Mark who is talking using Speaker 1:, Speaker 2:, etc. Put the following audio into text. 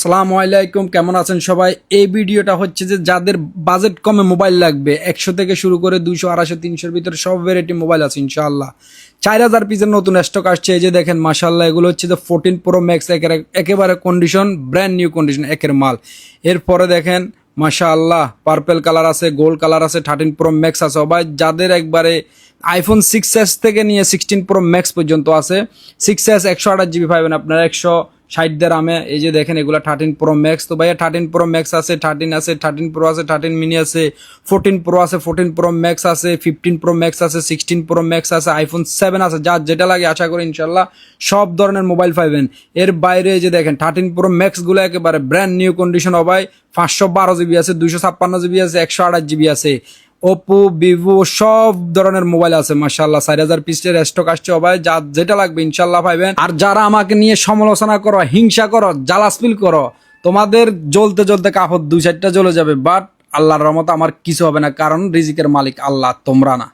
Speaker 1: সালাম আলাইকুম, কেমন আছেন সবাই? এই ভিডিওটা হচ্ছে যে যাদের বাজেট কমে মোবাইল লাগবে, একশো থেকে শুরু করে দুশো আড়াইশো, তিনশোর ভিতরে সব ভ্যারাইটি মোবাইল আছে ইনশাআল্লাহ। চার হাজার পিসের নতুন স্টক আসছে, এই যে দেখেন মাসাল্লাহ এগুলো হচ্ছে যে ফোরটিন প্রো ম্যাক্স একেবারে কন্ডিশন ব্র্যান্ড নিউ কন্ডিশন একের মাল। এরপরে দেখেন মাশা আল্লাহ পার্পেল কালার আছে গোল্ড কালার আছে থার্টিন প্রো ম্যাক্স আছে। সবাই যাদের একবারে আইফোন সিক্স এস থেকে নিয়ে সিক্সটিন প্রো ম্যাক্স পর্যন্ত আছে সিক্স এস একশো আঠাশ জিবি পাবেন আপনার, একশো ষাট দামে এই যে দেখেন এগুলো থার্টিন প্রো ম্যাক্স তো ভাইয়া থার্টিন প্রো ম্যাক্স আছে থার্টিন আছে থার্টিন প্রো আছে থার্টিন মিনি আছে ফোরটিন প্রো আছে ফোরটিন প্রো ম্যাক্স আছে ফিফটিন প্রো ম্যাক্স আছে সিক্সটিন প্রো ম্যাক্স আছে আইফোন সেভেন আছে, যার যেটা লাগে আশা করি ইনশাল্লাহ সব ধরনের মোবাইল পাইবেন। এর বাইরে এই যে দেখেন থার্টিন প্রো ম্যাক্সগুলো একেবারে ব্র্যান্ড নিউ কন্ডিশন হবাই পাঁচশো বারো জিবি আছে, দুইশো ছাপ্পান্ন জিবি আছে, একশো আঠাশ জিবি আছে। ওপো ভিভো সব ধরনের মোবাইল আছে মাসাল্লাহ চার হাজার পিসের স্টক আসছে সবাই, যা যেটা লাগবে ইনশাল্লাহ পাইবেন। আর যারা আমাকে নিয়ে সমালোচনা করো, হিংসা করো জ্বালাসপিল করো, তোমাদের জ্বলতে জ্বলতে কাপড় দুই চারটা জ্বলে যাবে বাট আল্লাহর রহমত আমার কিছু হবে না, কারণ রিজিকের মালিক আল্লাহ, তোমরা না।